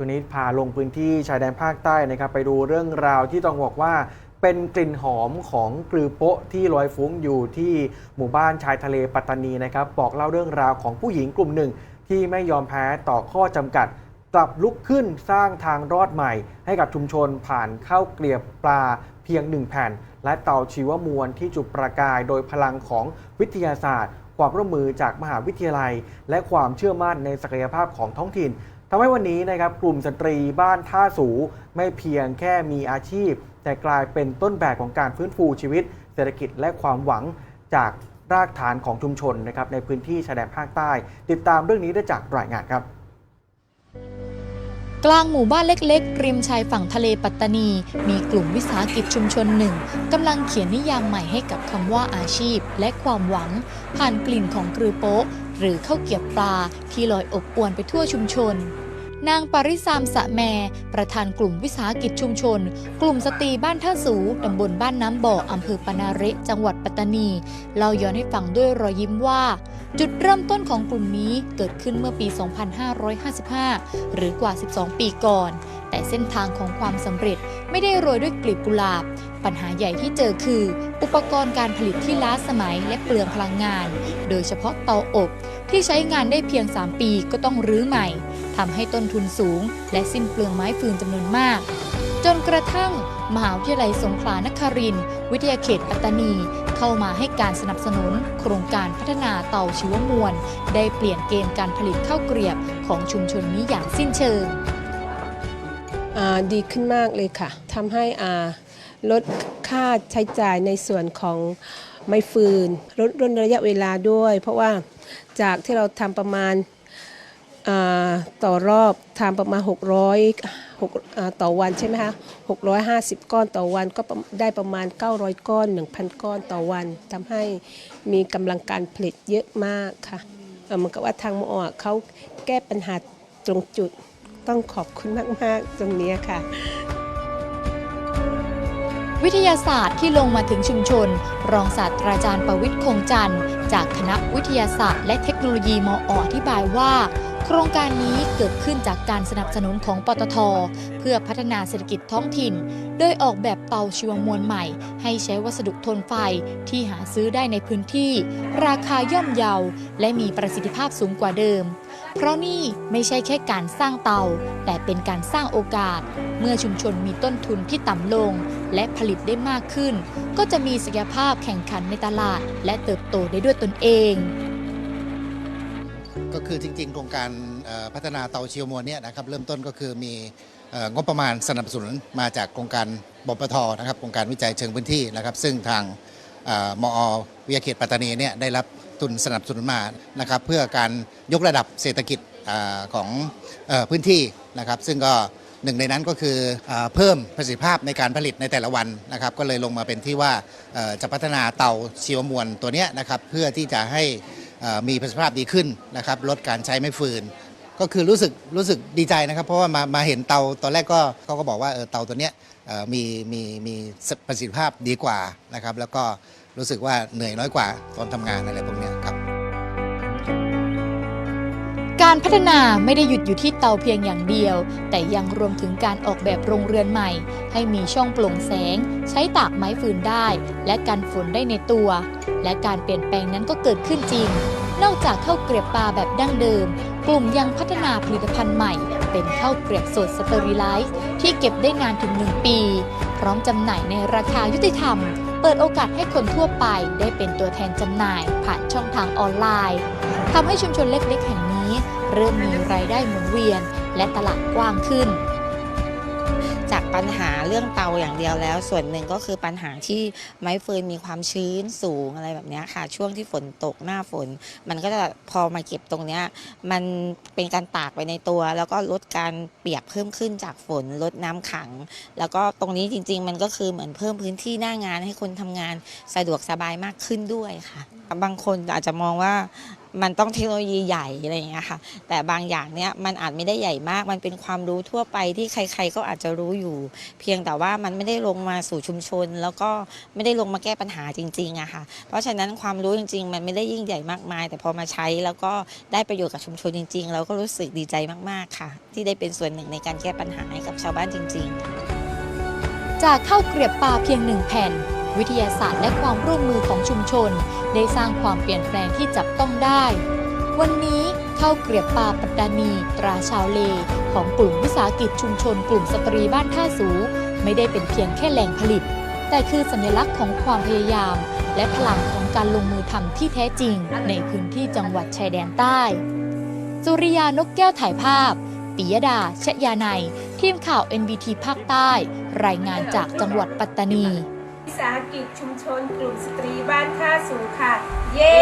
ช่วงนี้พาลงพื้นที่ชายแดนภาคใต้นะครับไปดูเรื่องราวที่ต้องบอกว่าเป็นกลิ่นหอมของกลือโปะที่ลอยฟุ้งอยู่ที่หมู่บ้านชายทะเลปัตตานีนะครับบอกเล่าเรื่องราวของผู้หญิงกลุ่มหนึ่ง ที่ไม่ยอมแพ้ต่อข้อจำกัด กลับลุกขึ้นสร้างทางรอดใหม่ ให้กับชุมชนผ่านข้าวเกลียบปลาเพียงหนึ่งแผ่น และเตาชีวมวลที่จุดประกายโดยพลังของวิทยาศาสตร์ ความร่วมมือจากมหาวิทยาลัย และความเชื่อมั่นในศักยภาพของท้องถิ่น ทำให้วันนี้นะครับกลุ่มสตรีบ้านท่าสูไม่เพียงแค่มีอาชีพ แต่กลายเป็นต้นแบบของการฟื้นฟูชีวิต เศรษฐกิจและความหวังจากรากฐานของชุมชนนะครับในพื้นที่ชายแดนภาคใต้ ติดตามเรื่องนี้ได้จากรายงานครับ กลางหมู่บ้านเล็กๆ ริมชายฝั่งทะเลปัตตานี มีกลุ่มวิสาหกิจชุมชนหนึ่งกำลังเขียนนิยามใหม่ให้กับคำว่าอาชีพ และความหวัง ผ่านกลิ่นของกรือโป๊ะ หรือข้าวเกรียบปลาที่ลอยอบอวนไปทั่วชุมชน นางปริสามสะแม ประธานกลุ่มวิสาหกิจชุมชน กลุ่มสตรีบ้านท่าสูตำบลบ้านน้ำบ่ออำเภอปนาเระจังหวัดปัตตานีเล่าย้อนให้ฟังด้วยรอยยิ้มว่า จุดเริ่มต้นของกลุ่มนี้เกิดขึ้นเมื่อปี 2555 หรือกว่า 12 ปีก่อน แต่เส้นทางของความสำเร็จไม่ได้โรยด้วยกลีบกุหลาบ ปัญหาใหญ่ที่เจอคือ อุปกรณ์การผลิตที่ล้าสมัยและเปลืองพลังงาน โดยเฉพาะเตาอบที่ใช้งานได้เพียง 3 ปีก็ต้องรื้อใหม่ ทำให้ต้นทุนสูง และสิ้นเปลืองไม้ฟืนจำนวนมาก จนกระทั่ง มหาวิทยาลัยสงขลานครินทร์วิทยาเขตปัตตานี เข้ามาให้การสนับสนุน โครงการพัฒนาเตาชีวมวล ได้เปลี่ยนเกณฑ์การผลิตข้าวเกรียบของชุมชนนี้อย่างสิ้นเชิงดีขึ้นมากเลยค่ะทำให้อ่าลดค่าใช้จ่ายในส่วนของไม้ฟืนลดร่นระยะเวลาด้วย เพราะว่าจากที่เราทำประมาณ ต่อรอบทำประมาณ 600หกอ่าต่อวันใช่ไหมคะ650 ก้อนต่อวันก็ได้ประมาณ 900 ก้อน 1,000 ก้อนต่อวันทำให้มีกำลังการผลิตเยอะมากค่ะเอ่อเหมือนกับว่าทางมอเขาแก้ปัญหาตรงจุดต้องขอบคุณมาก ๆ ตรงนี้ค่ะ วิทยาศาสตร์ที่ลงมาถึงชุมชน รองศาสตราจารย์ประวิทย์คงจันทร์ จากคณะวิทยาศาสตร์และเทคโนโลยีมออธิบายว่า โครงการนี้เกิดขึ้นจากการสนับสนุนของปตท เพื่อพัฒนาเศรษฐกิจท้องถิ่น โดยออกแบบเตาชีวมวลใหม่ ให้ใช้วัสดุทนไฟที่หาซื้อได้ในพื้นที่ ราคาย่อมเยา และมีประสิทธิภาพสูงกว่าเดิม เพราะนี่ไม่ใช่แค่การสร้างเตา แต่เป็นการสร้างโอกาส เมื่อชุมชนมีต้นทุนที่ต่ำลง และผลิตได้มากขึ้น ก็จะมีศักยภาพแข่งขันในตลาด และเติบโตได้ด้วยตนเอง ก็คือจริงๆ โครงการพัฒนาเตาเชียวมวลเนี่ยนะครับเริ่มต้นก็คือมีงบประมาณสนับสนุนมาจากโครงการบปทนะครับโครงการวิจัยเชิงพื้นที่นะครับ ซึ่งทางมอวิทยาเขตปัตตานีเนี่ยได้รับทุนสนับสนุนมานะครับเพื่อการยกระดับเศรษฐกิจของพื้นที่นะครับ ซึ่งก็หนึ่งในนั้นก็คือเพิ่มประสิทธิภาพในการผลิตในแต่ละวันนะครับ ก็เลยลงมาเป็นที่ว่าจะพัฒนาเตาชีวมวลตัวนี้นะครับเพื่อที่จะให้ มีประสิทธิภาพดีขึ้นนะครับลดการใช้ไม้ฟืน ก็คือรู้สึกรู้สึกดีใจนะครับ เพราะว่ามามาเห็นเตาตอนแรกก็เขาก็บอกว่าเออเตาตัวเนี้ยมีมีมีประสิทธิภาพดีกว่านะครับ แล้วก็รู้สึกว่าเหนื่อยน้อยกว่าตอนทำงานอะไรพวกเนี้ยครับ การพัฒนาไม่ได้หยุดอยู่ที่เตาเพียงอย่างเดียว แต่ยังรวมถึงการออกแบบโรงเรือนใหม่ ให้มีช่องโปร่งแสง ใช้ตากไม้ฟืนได้ และกันฝนได้ในตัว และการเปลี่ยนแปลงนั้นก็เกิดขึ้นจริง นอกจากข้าวเกรียบปลาแบบดั้งเดิม กลุ่มยังพัฒนาผลิตภัณฑ์ใหม่ เป็นข้าวเกรียบสดสเตอริไลซ์ที่เก็บได้นานถึง 1 ปี พร้อมจำหน่ายในราคายุติธรรม เปิดโอกาสให้คนทั่วไปได้เป็นตัวแทนจำหน่าย ผ่านช่องทางออนไลน์ทำให้ชุมชนเล็กๆ แห่งนี้ เริ่มมีรายได้หมุนเวียนและตลาดกว้างขึ้น จากปัญหาเรื่องเตาอย่างเดียวแล้ว ส่วนหนึ่งก็คือปัญหาที่ไม้ฟืนมีความชื้นสูงอะไรแบบนี้ค่ะ ช่วงที่ฝนตกหน้าฝน มันก็จะพอมาเก็บตรงนี้มันเป็นการตากไปในตัว แล้วก็ลดการเปียกเพิ่มขึ้นจากฝนลดน้ำขัง แล้วก็ตรงนี้จริง ๆ มันก็คือเหมือนเพิ่มพื้นที่หน้างานให้คนทำงานสะดวกสบายมากขึ้นด้วยค่ะ บางคนอาจจะมองว่ามันต้องเทคโนโลยีใหญ่อะไรอย่างเงี้ยค่ะ แต่บางอย่างเนี่ยมันอาจไม่ได้ใหญ่มาก มันเป็นความรู้ทั่วไปที่ใคร ๆ ก็อาจจะรู้อยู่เพียงแต่ว่ามันไม่ได้ลงมาสู่ชุมชน แล้วก็ไม่ได้ลงมาแก้ปัญหาจริงๆอะค่ะ เพราะฉะนั้นความรู้จริง ๆ มันไม่ได้ยิ่งใหญ่มากมาย แต่พอมาใช้แล้วก็ได้ประโยชน์กับชุมชนจริง ๆ เราก็รู้สึกดีใจมากๆค่ะ ที่ได้เป็นส่วนหนึ่งในการแก้ปัญหาให้กับชาวบ้านจริง ๆจากข้าวเกรียบปลาเพียงหนึ่งแผ่น วิทยาศาสตร์และความร่วมมือของชุมชน ได้สร้างความเปลี่ยนแปลงที่จับต้องได้ วันนี้ ข้าวเกรียบปลาปัตตานี ตราชาวเล ของกลุ่มวิสาหกิจชุมชนกลุ่มสตรีบ้านท่าสู ไม่ได้เป็นเพียงแค่แหล่งผลิต แต่คือสัญลักษณ์ของความพยายาม และพลังของการลงมือทำที่แท้จริง ในพื้นที่จังหวัดชายแดนใต้สุริยานกแก้วถ่ายภาพปิยดาชยานัย ทีมข่าว NBT ภาคใต้ รายงานจากจังหวัดปัตตานีวิสาหกิจชุมชนกลุ่มสตรีบ้านท่าสูงค่ะ เย้